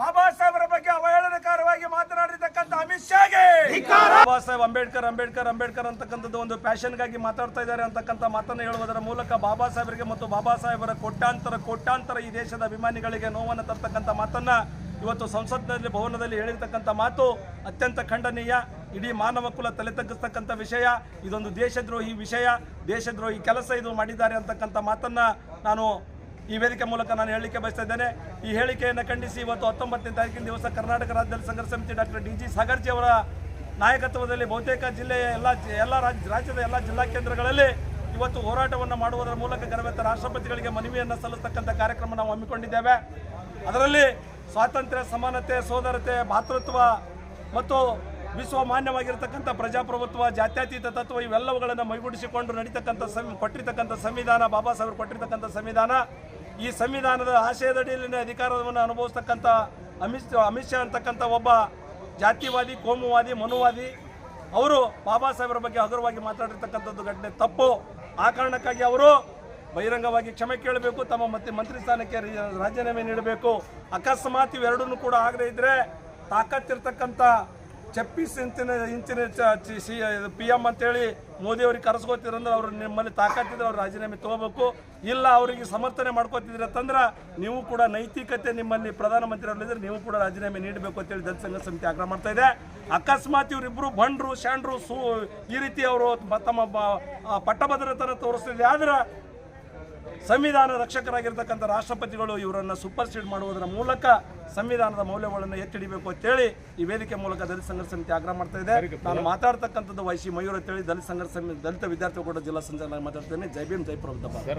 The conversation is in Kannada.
ಬಾಬಾ ಸಾಹೇಬರ ಬಗ್ಗೆ ಅವಹೇಳನಕಾರವಾಗಿ ಮಾತನಾಡಿರ್ತಕ್ಕಂಥ ಅಮಿತ್ ಶಾಗೆ. ಬಾಬಾ ಸಾಹೇಬ್ ಅಂಬೇಡ್ಕರ್ ಅಂಬೇಡ್ಕರ್ ಅಂಬೇಡ್ಕರ್ ಅಂತಕ್ಕಂಥದ್ದು ಒಂದು ಪ್ಯಾಷನ್ಗಾಗಿ ಮಾತಾಡ್ತಾ ಇದ್ದಾರೆ ಅಂತಕ್ಕಂಥ ಮಾತನ್ನು ಹೇಳುವುದರ ಮೂಲಕ ಬಾಬಾ ಸಾಹೇಬರಿಗೆ ಮತ್ತು ಬಾಬಾ ಸಾಹೇಬರ ಕೋಟ್ಯಾಂತರ ಕೋಟ್ಯಾಂತರ ಈ ದೇಶದ ಅಭಿಮಾನಿಗಳಿಗೆ ನೋವನ್ನು ತರ್ತಕ್ಕಂಥ ಮಾತನ್ನ ಇವತ್ತು ಸಂಸತ್ನಲ್ಲಿ ಭವನದಲ್ಲಿ ಹೇಳಿರ್ತಕ್ಕಂಥ ಮಾತು ಅತ್ಯಂತ ಖಂಡನೀಯ. ಇಡೀ ಮಾನವ ಕುಲ ತಲೆ ತಗ್ಗಿಸ್ತಕ್ಕಂಥ ವಿಷಯ ಇದೊಂದು ದೇಶದ್ರೋಹಿ ವಿಷಯ. ದೇಶದ್ರೋಹಿ ಕೆಲಸ ಇದು ಮಾಡಿದ್ದಾರೆ ಅಂತಕ್ಕಂಥ ಮಾತನ್ನು ನಾನು ಈ ವೇದಿಕೆ ಮೂಲಕ ನಾನು ಹೇಳಿಕೆ ಬಯಸ್ತಾ ಇದ್ದೇನೆ, ಈ ಹೇಳಿಕೆಯನ್ನು ಖಂಡಿಸಿ ಇವತ್ತು ಹತ್ತೊಂಬತ್ತನೇ ತಾರೀಕಿನ ದಿವಸ ಕರ್ನಾಟಕ ರಾಜ್ಯದಲ್ಲಿ ಸಂಘರ್ಷ ಸಮಿತಿ ಡಾಕ್ಟರ್ ಡಿ ಜಿ ಸಾಗರ್ಜಿ ಅವರ ನಾಯಕತ್ವದಲ್ಲಿ ಬಹುತೇಕ ಜಿಲ್ಲೆಯ ಎಲ್ಲ ಎಲ್ಲ ರಾಜ್ಯ, ರಾಜ್ಯದ ಎಲ್ಲ ಜಿಲ್ಲಾ ಕೇಂದ್ರಗಳಲ್ಲಿ ಇವತ್ತು ಹೋರಾಟವನ್ನು ಮಾಡುವುದರ ಮೂಲಕ ಕರವೇತ ರಾಷ್ಟ್ರಪತಿಗಳಿಗೆ ಮನವಿಯನ್ನು ಸಲ್ಲಿಸ್ತಕ್ಕಂಥ ಕಾರ್ಯಕ್ರಮ ನಾವು ಹಮ್ಮಿಕೊಂಡಿದ್ದೇವೆ. ಅದರಲ್ಲಿ ಸ್ವಾತಂತ್ರ್ಯ, ಸಮಾನತೆ, ಸೋದರತೆ, ಭಾತೃತ್ವ ಮತ್ತು ವಿಶ್ವ ಮಾನ್ಯವಾಗಿರ್ತಕ್ಕಂಥ ಪ್ರಜಾಪ್ರಭುತ್ವ, ಜಾತ್ಯತೀತ ತತ್ವ ಇವೆಲ್ಲವುಗಳನ್ನು ಮೈಗೂಡಿಸಿಕೊಂಡು ನಡೀತಕ್ಕಂಥ ಸಂ, ಕೊಟ್ಟಿರ್ತಕ್ಕಂಥ ಸಂವಿಧಾನ, ಬಾಬಾ ಸಾಹೇಬರು ಕೊಟ್ಟಿರ್ತಕ್ಕಂಥ ಸಂವಿಧಾನ. ಈ ಸಂವಿಧಾನದ ಆಶಯದಡಿಯಲ್ಲಿನ ಅಧಿಕಾರವನ್ನು ಅನುಭವಿಸ್ತಕ್ಕಂಥ ಅಮಿತ್ ಅಮಿತ್ ಶಾ ಅಂತಕ್ಕಂಥ ಒಬ್ಬ ಜಾತಿವಾದಿ, ಕೋಮುವಾದಿ, ಮನುವಾದಿ, ಅವರು ಬಾಬಾ ಸಾಹೇಬರ ಬಗ್ಗೆ ಹಗುರವಾಗಿ ಮಾತಾಡಿರ್ತಕ್ಕಂಥದ್ದು ಘಟನೆ ತಪ್ಪು. ಆ ಕಾರಣಕ್ಕಾಗಿ ಅವರು ಬಹಿರಂಗವಾಗಿ ಕ್ಷಮೆ ಕೇಳಬೇಕು, ತಮ್ಮ ಮತ್ತೆ ಮಂತ್ರಿ ಸ್ಥಾನಕ್ಕೆ ರಾಜೀನಾಮೆ ನೀಡಬೇಕು. ಅಕಸ್ಮಾತ್ ಇವೆರಡನ್ನೂ ಕೂಡ ಆಗದೇ ಇದ್ದರೆ ತಾಕತ್ತಿರ್ತಕ್ಕಂಥ ಚಪ್ಪೀಸ್ ಇಂಚಿನ ಸಿ ಪಿ ಎಂ ಅಂತೇಳಿ ಮೋದಿ ಅವ್ರಿಗೆ ಕರೆಸ್ಕೋತಿರಂದ್ರೆ ಅವ್ರು ನಿಮ್ಮಲ್ಲಿ ತಾಕತ್ತಿದ್ರೆ ಅವ್ರು ರಾಜೀನಾಮೆ ತೊಗೋಬೇಕು. ಇಲ್ಲ, ಅವರಿಗೆ ಸಮರ್ಥನೆ ಮಾಡ್ಕೋತಿದ್ರೆ ಅಂತಂದ್ರೆ ನೀವು ಕೂಡ ನೈತಿಕತೆ ನಿಮ್ಮಲ್ಲಿ ಪ್ರಧಾನಮಂತ್ರಿ ಅವರಿದ್ರೆ ನೀವು ಕೂಡ ರಾಜೀನಾಮೆ ನೀಡಬೇಕು ಅಂತೇಳಿ ದಲಿತ ಸಂಘ ಸಮಿತಿ ಆಗ್ರಹ ಮಾಡ್ತಾ ಇದೆ. ಅಕಸ್ಮಾತ್ ಇವರಿಬ್ಬರು ಬಂಡ್ರು ಶಾಂಡ್ರು ಸೂ ಈ ರೀತಿ ಅವರು ತಮ್ಮ ಪಟ್ಟಭದ್ರತನ ತೋರಿಸ್ತಿದೆ. ಆದ್ರೆ ಸಂವಿಧಾನ ರಕ್ಷಕರಾಗಿರ್ತಕ್ಕಂಥ ರಾಷ್ಟ್ರಪತಿಗಳು ಇವರನ್ನು ಸೂಪರ್ಸೀಡ್ ಮಾಡುವುದರ ಮೂಲಕ ಸಂವಿಧಾನದ ಮೌಲ್ಯಗಳನ್ನು ಎತ್ತಿಡಿಬೇಕು ಅಂತೇಳಿ ಈ ವೇದಿಕೆ ಮೂಲಕ ದಲಿತ ಸಂಘರ್ಷ ಸಮಿತಿ ಆಗ್ರಹ ಮಾಡ್ತಾ ಇದೆ. ನಾನು ಮಾತಾಡ್ತಕ್ಕಂಥದ್ದು ವೈಸಿ ಮಯೂರ್ ಅಂತೇಳಿ ದಲಿತ ಸಂಘರ್ಷ ಸಮಿತಿ ದಲಿತ ವಿದ್ಯಾರ್ಥಿಗಳು ಕೂಡ ಜಿಲ್ಲಾ ಸಂಚಾಲಕ ಮಾತಾಡ್ತೇನೆ. ಜೈ ಭೀಮ್ ಜೈ ಪ್ರಭುತ್ವ